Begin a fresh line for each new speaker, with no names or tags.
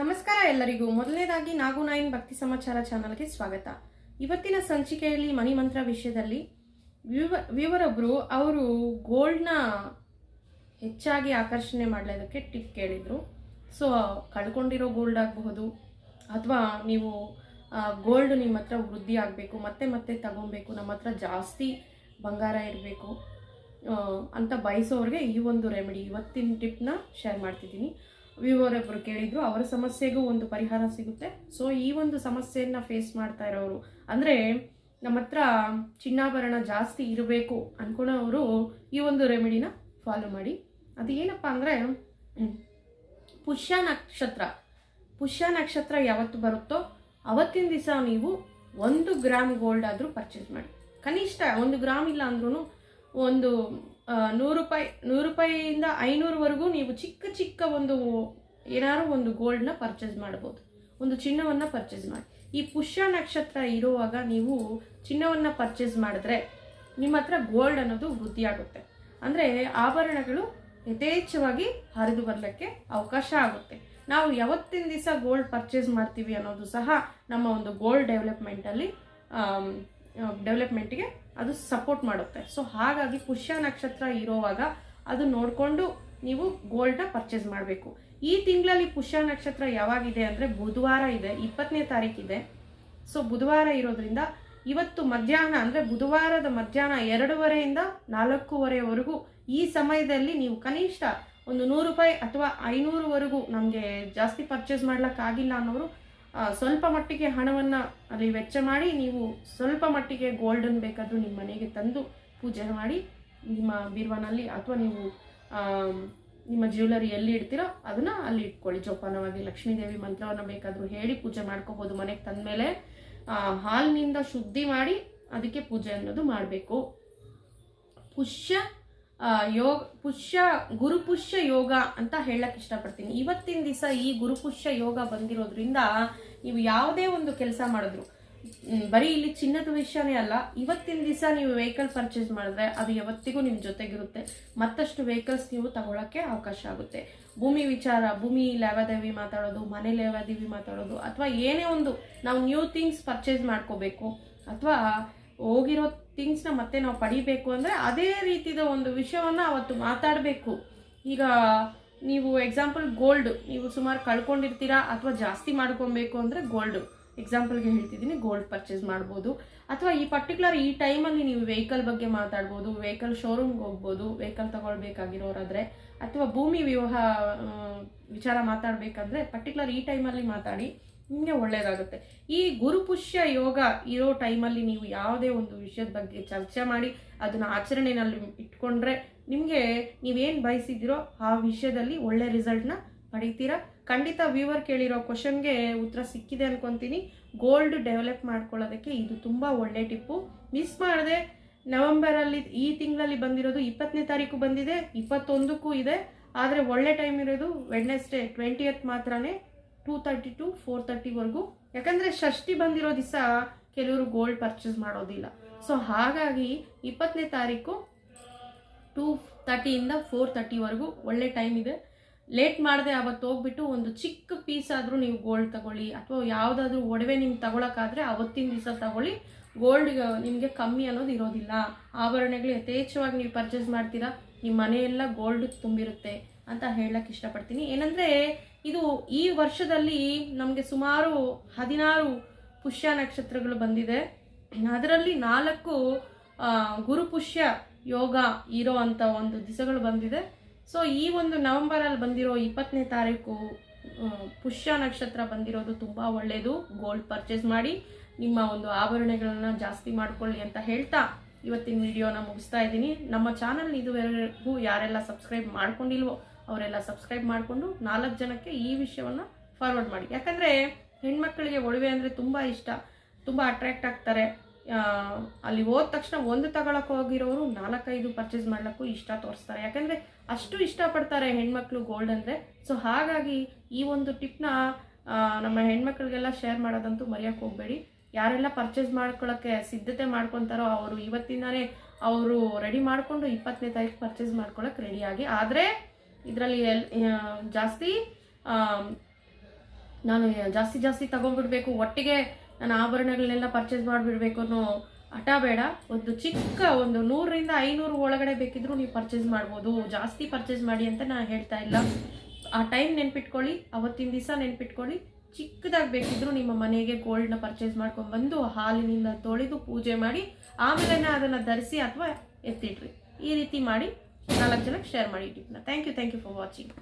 ನಮಸ್ಕಾರ ಎಲ್ಲರಿಗೂ. ಮೊದಲನೇದಾಗಿ ನಾಗು ನೈನ್ ಭಕ್ತಿ ಸಮಾಚಾರ ಚಾನಲ್ಗೆ ಸ್ವಾಗತ. ಇವತ್ತಿನ ಸಂಚಿಕೆಯಲ್ಲಿ ಮನಿ ಮಂತ್ರ ವಿಷಯದಲ್ಲಿ ವ್ಯೂವ ವಿವರೊಬ್ಬರು ಅವರು ಗೋಲ್ಡ್ನ ಹೆಚ್ಚಾಗಿ ಆಕರ್ಷಣೆ ಮಾಡಲಿದ್ದಕ್ಕೆ ಟಿಪ್ ಕೇಳಿದರು. ಸೊ, ಕಳ್ಕೊಂಡಿರೋ ಗೋಲ್ಡ್ ಆಗಬಹುದು ಅಥವಾ ನೀವು ಗೋಲ್ಡ್ ನಿಮ್ಮ ಹತ್ರ ವೃದ್ಧಿ ಆಗಬೇಕು, ಮತ್ತೆ ಮತ್ತೆ ತಗೊಬೇಕು, ನಮ್ಮ ಹತ್ರ ಜಾಸ್ತಿ ಬಂಗಾರ ಇರಬೇಕು ಅಂತ ಬಯಸೋರಿಗೆ ಈ ಒಂದು ರೆಮಿಡಿ ಇವತ್ತಿನ ಟಿಪ್ನ ಶೇರ್ ಮಾಡ್ತಿದ್ದೀನಿ. ವಿವರೊಬ್ಬರು ಕೇಳಿದ್ರು, ಅವರ ಸಮಸ್ಯೆಗೂ ಒಂದು ಪರಿಹಾರ ಸಿಗುತ್ತೆ. ಸೊ ಈ ಒಂದು ಸಮಸ್ಯೆಯನ್ನು ಫೇಸ್ ಮಾಡ್ತಾ ಇರೋರು, ಅಂದರೆ ನಮ್ಮ ಹತ್ರ ಚಿನ್ನಾಭರಣ ಜಾಸ್ತಿ ಇರಬೇಕು ಅನ್ಕೊಳೋರು ಈ ಒಂದು ರೆಮಿಡಿನ ಫಾಲೋ ಮಾಡಿ. ಅದು ಏನಪ್ಪ ಅಂದರೆ ಪುಷ್ಯ ನಕ್ಷತ್ರ. ಪುಷ್ಯ ನಕ್ಷತ್ರ ಯಾವತ್ತು ಬರುತ್ತೋ, ಅವತ್ತಿನ ದಿವಸ ನೀವು ಒಂದು ಗ್ರಾಮ್ ಗೋಲ್ಡ್ ಆದರೂ ಪರ್ಚೇಸ್ ಮಾಡಿ. ಕನಿಷ್ಠ ಒಂದು ಗ್ರಾಮ್ ಇಲ್ಲ ಅಂದ್ರೂ ಒಂದು ನೂರು ರೂಪಾಯಿ, ನೂರು ರೂಪಾಯಿಯಿಂದ ಐನೂರುವರೆಗೂ ನೀವು ಚಿಕ್ಕ ಚಿಕ್ಕ ಒಂದು ಏನಾದ್ರು ಒಂದು ಗೋಲ್ಡ್ನ ಪರ್ಚೇಸ್ ಮಾಡ್ಬೋದು ಒಂದು ಚಿನ್ನವನ್ನು ಪರ್ಚೇಸ್ ಮಾಡಿ. ಈ ಪುಷ್ಯ ನಕ್ಷತ್ರ ಇರುವಾಗ ನೀವು ಚಿನ್ನವನ್ನು ಪರ್ಚೇಸ್ ಮಾಡಿದ್ರೆ ನಿಮ್ಮ ಹತ್ರ ಗೋಲ್ಡ್ ಅನ್ನೋದು ವೃದ್ಧಿಯಾಗುತ್ತೆ. ಅಂದರೆ ಆಭರಣಗಳು ಯಥೇಚ್ಛವಾಗಿ ಹರಿದು ಬರಲಿಕ್ಕೆ ಅವಕಾಶ ಆಗುತ್ತೆ. ನಾವು ಯಾವತ್ತಿನ ದಿವಸ ಗೋಲ್ಡ್ ಪರ್ಚೇಸ್ ಮಾಡ್ತೀವಿ ಅನ್ನೋದು ಸಹ ನಮ್ಮ ಒಂದು ಗೋಲ್ಡ್ ಡೆವಲಪ್ಮೆಂಟಲ್ಲಿ ಡೆವಲಪ್ಮೆಂಟ್ಗೆ ಅದು ಸಪೋರ್ಟ್ ಮಾಡುತ್ತೆ. ಸೊ ಹಾಗಾಗಿ ಪುಷ್ಯ ನಕ್ಷತ್ರ ಇರೋವಾಗ ಅದು ನೋಡಿಕೊಂಡು ನೀವು ಗೋಲ್ಡ್ನ ಪರ್ಚೇಸ್ ಮಾಡಬೇಕು. ಈ ತಿಂಗಳಲ್ಲಿ ಪುಷ್ಯ ನಕ್ಷತ್ರ ಯಾವಾಗಿದೆ ಅಂದರೆ ಬುಧವಾರ ಇದೆ, ಇಪ್ಪತ್ತನೇ ತಾರೀಕಿದೆ ಸೊ ಬುಧವಾರ ಇರೋದ್ರಿಂದ ಇವತ್ತು ಮಧ್ಯಾಹ್ನ ಅಂದರೆ ಬುಧವಾರದ ಮಧ್ಯಾಹ್ನ ಎರಡೂವರೆಯಿಂದ ನಾಲ್ಕೂವರೆವರೆಗೂ ಈ ಸಮಯದಲ್ಲಿ ನೀವು ಕನಿಷ್ಠ ಒಂದು ನೂರು ರೂಪಾಯಿ ಅಥವಾ ಐನೂರುವರೆಗೂ ನಮಗೆ ಜಾಸ್ತಿ ಪರ್ಚೇಸ್ ಮಾಡ್ಲಿಕ್ಕಾಗಿಲ್ಲ ಅನ್ನೋರು ಸ್ವಲ್ಪ ಮಟ್ಟಿಗೆ ಹಣವನ್ನು ಅಲ್ಲಿ ವೆಚ್ಚ ಮಾಡಿ ನೀವು ಸ್ವಲ್ಪ ಮಟ್ಟಿಗೆ ಗೋಲ್ಡನ್ ಬೇಕಾದರೂ ನಿಮ್ಮ ಮನೆಗೆ ತಂದು ಪೂಜೆ ಮಾಡಿ ನಿಮ್ಮ ಬೀರ್ವಾನಲ್ಲಿ ಅಥವಾ ನೀವು ನಿಮ್ಮ ಜ್ಯುವೆಲರಿ ಎಲ್ಲಿ ಇಡ್ತೀರೋ ಅದನ್ನು ಅಲ್ಲಿ ಇಟ್ಕೊಳ್ಳಿ. ಜೋಪಾನವಾಗಿ ಲಕ್ಷ್ಮೀದೇವಿ ಮಂತ್ರವನ್ನು ಬೇಕಾದರೂ ಹೇಳಿ ಪೂಜೆ ಮಾಡ್ಕೋಬೋದು ಮನೆಗೆ ತಂದಮೇಲೆ. ಹಾಲಿನಿಂದ ಶುದ್ಧಿ ಮಾಡಿ ಅದಕ್ಕೆ ಪೂಜೆ ಅನ್ನೋದು ಮಾಡಬೇಕು. ಪುಷ್ಯ ಯೋಗ, ಪುಷ್ಯ ಗುರುಪುಷ್ಯ ಯೋಗ ಅಂತ ಹೇಳಕ್ ಇಷ್ಟಪಡ್ತೀನಿ. ಇವತ್ತಿನ ದಿವಸ ಈ ಗುರುಪುಷ್ಯ ಯೋಗ ಬಂದಿರೋದ್ರಿಂದ ನೀವು ಯಾವುದೇ ಒಂದು ಕೆಲಸ ಮಾಡಿದ್ರು ಬರೀ ಇಲ್ಲಿ ಚಿನ್ನದ ವಿಷಯನೇ ಅಲ್ಲ, ಇವತ್ತಿನ ದಿವಸ ನೀವು ವೆಹಿಕಲ್ ಪರ್ಚೇಸ್ ಮಾಡಿದ್ರೆ ಅದು ಯಾವತ್ತಿಗೂ ನಿಮ್ಮ ಜೊತೆಗಿರುತ್ತೆ. ಮತ್ತಷ್ಟು ವೆಹಿಕಲ್ಸ್ ನೀವು ತಗೊಳ್ಳೋಕ್ಕೆ ಅವಕಾಶ ಆಗುತ್ತೆ. ಭೂಮಿ ವಿಚಾರ, ಭೂಮಿ ಲೇವಾದೇವಿ ಮಾತಾಡೋದು, ಮನೆ ಲೇವಾದೇವಿ ಮಾತಾಡೋದು, ಅಥವಾ ಏನೇ ಒಂದು ನಾವು ನ್ಯೂ ಥಿಂಗ್ಸ್ ಪರ್ಚೇಸ್ ಮಾಡ್ಕೋಬೇಕು, ಅಥವಾ ಹೋಗಿರೋ ಥಿಂಗ್ಸ್ನ ಮತ್ತೆ ನಾವು ಪಡಿಬೇಕು ಅಂದರೆ ಅದೇ ರೀತಿಯ ಒಂದು ವಿಷಯವನ್ನು ಅವತ್ತು ಮಾತಾಡಬೇಕು. ಈಗ ನೀವು ಎಕ್ಸಾಂಪಲ್ ಗೋಲ್ಡ್ ನೀವು ಸುಮಾರು ಕಳ್ಕೊಂಡಿರ್ತೀರಾ ಅಥವಾ ಜಾಸ್ತಿ ಮಾಡ್ಕೊಬೇಕು ಅಂದರೆ ಗೋಲ್ಡ್ ಎಕ್ಸಾಂಪಲ್ಗೆ ಹೇಳ್ತಿದ್ದೀನಿ ಗೋಲ್ಡ್ ಪರ್ಚೇಸ್ ಮಾಡ್ಬೋದು. ಅಥವಾ ಈ ಪರ್ಟಿಕ್ಯುಲರ್ ಈ ಟೈಮಲ್ಲಿ ನೀವು ವೆಹಿಕಲ್ ಬಗ್ಗೆ ಮಾತಾಡ್ಬೋದು ವೆಹಿಕಲ್ ಶೋರೂಮ್ಗೆ ಹೋಗ್ಬೋದು ವೆಹಿಕಲ್ ತಗೊಳ್ಬೇಕಾಗಿರೋರಾದ್ರೆ, ಅಥವಾ ಭೂಮಿ ವಿವಾಹ ವಿಚಾರ ಮಾತಾಡಬೇಕಂದ್ರೆ ಪರ್ಟಿಕ್ಯುಲರ್ ಈ ಟೈಮಲ್ಲಿ ಮಾತಾಡಿ. ನಿಮಗೆ ಒಳ್ಳೆಯದಾಗುತ್ತೆ ಈ ಗುರುಪುಷ್ಯ ಯೋಗ ಇರೋ ಟೈಮಲ್ಲಿ ನೀವು ಯಾವುದೇ ಒಂದು ವಿಷಯದ ಬಗ್ಗೆ ಚರ್ಚೆ ಮಾಡಿ, ಅದನ್ನು ಆಚರಣೆಯಲ್ಲಿ ಇಟ್ಕೊಂಡ್ರೆ ನಿಮಗೆ ನೀವೇನು ಬಯಸಿದ್ದೀರೋ ಆ ವಿಷಯದಲ್ಲಿ ಒಳ್ಳೆ ರಿಸಲ್ಟ್ನ ಪಡಿತೀರಾ? ಖಂಡಿತ ವ್ಯೂವರ್ ಕೇಳಿರೋ ಕ್ವಶನ್ಗೆ ಉತ್ತರ ಸಿಕ್ಕಿದೆ ಅನ್ಕೊಂತೀನಿ. ಗೋಲ್ಡ್ ಡೆವಲಪ್ ಮಾಡ್ಕೊಳ್ಳೋದಕ್ಕೆ ಇದು ತುಂಬ ಒಳ್ಳೆ ಟಿಪ್ಪು. ಮಿಸ್ ಮಾಡದೆ, ನವೆಂಬರಲ್ಲಿ ಈ ತಿಂಗಳಲ್ಲಿ ಬಂದಿರೋದು ಇಪ್ಪತ್ತನೇ ತಾರೀಕು ಬಂದಿದೆ, ಇಪ್ಪತ್ತೊಂದಕ್ಕೂ ಇದೆ. ಆದರೆ ಒಳ್ಳೆ ಟೈಮ್ ಇರೋದು ವೆಡ್ನೆಸ್ಡೇ, ಟ್ವೆಂಟಿಯತ್ ಮಾತ್ರನೇ. ಟೂ ತರ್ಟಿ ಟು ಫೋರ್ ತರ್ಟಿವರೆಗೂ ಯಾಕಂದರೆ ಷಷ್ಠಿ ಬಂದಿರೋ ದಿವಸ ಕೆಲವರು ಗೋಲ್ಡ್ ಪರ್ಚೇಸ್ ಮಾಡೋದಿಲ್ಲ. ಸೊ ಹಾಗಾಗಿ ಇಪ್ಪತ್ತನೇ ತಾರೀಕು ಟೂ ತರ್ಟಿಯಿಂದ ಫೋರ್ ತರ್ಟಿವರೆಗೂ ಒಳ್ಳೆ ಟೈಮ್ ಇದೆ. ಲೇಟ್ ಮಾಡದೆ ಅವತ್ತು ಹೋಗ್ಬಿಟ್ಟು ಒಂದು ಚಿಕ್ಕ ಪೀಸ್ ಆದರೂ ನೀವು ಗೋಲ್ಡ್ ತಗೊಳ್ಳಿ. ಅಥವಾ ಯಾವುದಾದ್ರೂ ಒಡವೆ ನಿಮ್ಗೆ ತಗೊಳಕ್ಕಾದ್ರೆ ಅವತ್ತಿನ ದಿವಸ ತಗೊಳ್ಳಿ. ಗೋಲ್ಡ್ ನಿಮಗೆ ಕಮ್ಮಿ ಅನ್ನೋದು ಇರೋದಿಲ್ಲ. ಆಭರಣಗಳು ಯಥೇಚ್ಛವಾಗಿ ನೀವು ಪರ್ಚೇಸ್ ಮಾಡ್ತೀರಾ ನಿಮ್ಮ ಮನೆಯೆಲ್ಲ ಗೋಲ್ಡ್ ತುಂಬಿರುತ್ತೆ. ಅಂತ ಹೇಳಕ್ಕೆ ಇಷ್ಟಪಡ್ತೀನಿ. ಏನಂದರೆ ಇದು ಈ ವರ್ಷದಲ್ಲಿ ನಮಗೆ ಸುಮಾರು ಹದಿನಾರು ಪುಷ್ಯ ನಕ್ಷತ್ರಗಳು ಬಂದಿದೆ. ಅದರಲ್ಲಿ ನಾಲ್ಕು ಗುರು ಪುಷ್ಯ ಯೋಗ ಇರೋ ಅಂಥ ಒಂದು ದಿಸಗಳು ಬಂದಿದೆ. ಸೊ ಈ ಒಂದು ನವೆಂಬರಲ್ಲಿ ಬಂದಿರೋ ಇಪ್ಪತ್ತನೇ ತಾರೀಕು ಪುಷ್ಯ ನಕ್ಷತ್ರ ಬಂದಿರೋದು ತುಂಬ ಒಳ್ಳೆಯದು ಗೋಲ್ಡ್ ಪರ್ಚೇಸ್ ಮಾಡಿ ನಿಮ್ಮ ಒಂದು ಆಭರಣಗಳನ್ನ ಜಾಸ್ತಿ ಮಾಡ್ಕೊಳ್ಳಿ ಅಂತ ಹೇಳ್ತಾ ಇವತ್ತಿನ ವಿಡಿಯೋನ ಮುಗಿಸ್ತಾ ಇದ್ದೀನಿ. ನಮ್ಮ ಚಾನಲ್ ಇದುವರೆಗೂ ಯಾರೆಲ್ಲ ಸಬ್ಸ್ಕ್ರೈಬ್ ಮಾಡ್ಕೊಂಡಿಲ್ವೋ ಅವರೆಲ್ಲ ಸಬ್ಸ್ಕ್ರೈಬ್ ಮಾಡಿಕೊಂಡು ನಾಲ್ಕು ಜನಕ್ಕೆ ಈ ವಿಷಯವನ್ನು ಫಾರ್ವರ್ಡ್ ಮಾಡಿ. ಯಾಕಂದರೆ ಹೆಣ್ಮಕ್ಳಿಗೆ ಒಡವೆ ಅಂದರೆ ತುಂಬ ಇಷ್ಟ, ತುಂಬ ಅಟ್ರಾಕ್ಟ್ ಆಗ್ತಾರೆ. ಅಲ್ಲಿ ಹೋದ ತಕ್ಷಣ ಒಂದು ತಗೊಳಕ್ಕೆ ಹೋಗಿರೋರು ನಾಲ್ಕೈದು ಪರ್ಚೇಸ್ ಮಾಡ್ಲಿಕ್ಕೂ ಇಷ್ಟ ತೋರಿಸ್ತಾರೆ. ಯಾಕಂದರೆ ಅಷ್ಟು ಇಷ್ಟಪಡ್ತಾರೆ ಹೆಣ್ಮಕ್ಳು ಗೋಲ್ಡ್ ಅಂದರೆ. ಸೊ ಹಾಗಾಗಿ ಈ ಒಂದು ಟಿಪ್ನ ನಮ್ಮ ಹೆಣ್ಮಕ್ಳಿಗೆಲ್ಲ ಶೇರ್ ಮಾಡೋದಂತೂ ಮರೆಯೋಕ್ಕೆ ಹೋಗಬೇಡಿ. ಯಾರೆಲ್ಲ ಪರ್ಚೇಸ್ ಮಾಡ್ಕೊಳ್ಳೋಕ್ಕೆ ಸಿದ್ಧತೆ ಮಾಡ್ಕೊತಾರೋ ಅವರು ಇವತ್ತಿಂದಾನೇ ಅವರು ರೆಡಿ ಮಾಡಿಕೊಂಡು ಇಪ್ಪತ್ತನೇ ತಾರೀಕು ಪರ್ಚೇಸ್ ಮಾಡ್ಕೊಳ್ಳೋಕೆ ರೆಡಿಯಾಗಿ ಆದರೆ ಇದರಲ್ಲಿ ಜಾಸ್ತಿ ನಾನು ಜಾಸ್ತಿ ಜಾಸ್ತಿ ತಗೊಂಡ್ಬಿಡ್ಬೇಕು. ಒಟ್ಟಿಗೆ ನಾನು ಆಭರಣಗಳನ್ನೆಲ್ಲ ಪರ್ಚೇಸ್ ಮಾಡಿಬಿಡ್ಬೇಕು ಅನ್ನೋ ಹಠ ಬೇಡ. ಒಂದು ಚಿಕ್ಕ ಒಂದು ನೂರರಿಂದ ಐನೂರು ಒಳಗಡೆ ಬೇಕಿದ್ರೂ ನೀವು ಪರ್ಚೇಸ್ ಮಾಡ್ಬೋದು. ಜಾಸ್ತಿ ಪರ್ಚೇಸ್ ಮಾಡಿ ಅಂತ ನಾನು ಹೇಳ್ತಾ ಇಲ್ಲ. ಆ ಟೈಮ್ ನೆನ್ಪಿಟ್ಕೊಳ್ಳಿ, ಅವತ್ತಿನ ದಿವಸ ನೆನ್ಪಿಟ್ಕೊಳ್ಳಿ. ಚಿಕ್ಕದಾಗಿ ಬೇಕಿದ್ರೂ ನಿಮ್ಮ ಮನೆಗೆ ಗೋಲ್ಡ್ನ ಪರ್ಚೇಸ್ ಮಾಡ್ಕೊಂಡು ಬಂದು ಹಾಲಿನಿಂದ ತೊಳೆದು ಪೂಜೆ ಮಾಡಿ, ಆಮೇಲೆ ಅದನ್ನು ಧರಿಸಿ ಅಥವಾ ಎತ್ತಿಟ್ರಿ ಈ ರೀತಿ ಮಾಡಿ ನಾಲ್ಕು ಜನಕ್ಕೆ ಶೇರ್ ಮಾಡಿ ಟಿಪ್ನ thank you thank you for watching